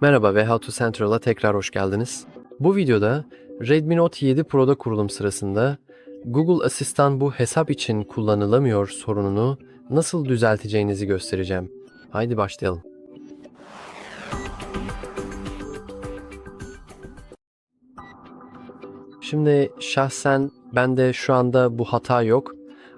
Merhaba ve How to Central'a tekrar hoş geldiniz. Bu videoda Redmi Note 7 Pro'da kurulum sırasında Google Asistan bu hesap için kullanılamıyor sorununu nasıl düzelteceğinizi göstereceğim. Haydi başlayalım. Şimdi şahsen bende şu anda bu hata yok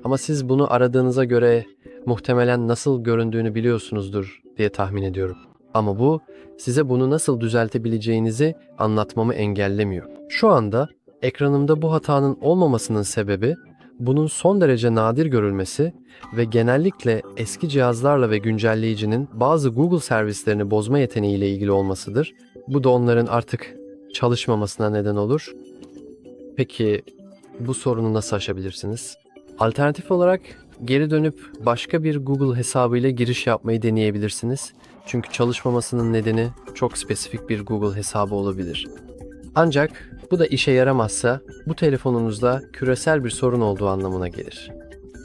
ama siz bunu aradığınıza göre muhtemelen nasıl göründüğünü biliyorsunuzdur diye tahmin ediyorum. Ama bu size bunu nasıl düzeltebileceğinizi anlatmamı engellemiyor. Şu anda ekranımda bu hatanın olmamasının sebebi bunun son derece nadir görülmesi ve genellikle eski cihazlarla ve güncelleyicinin bazı Google servislerini bozma yeteneğiyle ilgili olmasıdır. Bu da onların artık çalışmamasına neden olur. Peki bu sorunu nasıl aşabilirsiniz? Alternatif olarak geri dönüp başka bir Google hesabıyla giriş yapmayı deneyebilirsiniz. Çünkü çalışmamasının nedeni çok spesifik bir Google hesabı olabilir. Ancak bu da işe yaramazsa bu telefonunuzda küresel bir sorun olduğu anlamına gelir.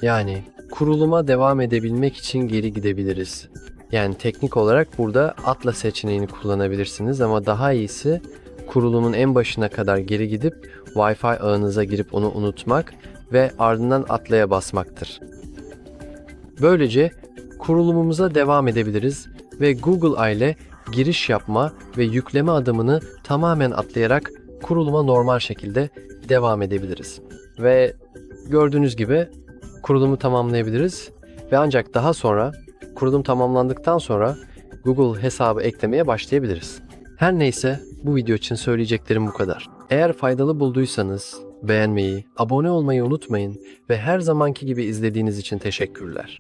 Yani kuruluma devam edebilmek için geri gidebiliriz. Yani teknik olarak burada atla seçeneğini kullanabilirsiniz ama daha iyisi kurulumun en başına kadar geri gidip Wi-Fi ağınıza girip onu unutmak ve ardından atlaya basmaktır. Böylece kurulumumuza devam edebiliriz ve Google ile giriş yapma ve yükleme adımını tamamen atlayarak kuruluma normal şekilde devam edebiliriz. Ve gördüğünüz gibi kurulumu tamamlayabiliriz ve ancak daha sonra kurulum tamamlandıktan sonra Google hesabı eklemeye başlayabiliriz. Her neyse bu video için söyleyeceklerim bu kadar. Eğer faydalı bulduysanız beğenmeyi, abone olmayı unutmayın ve her zamanki gibi izlediğiniz için teşekkürler.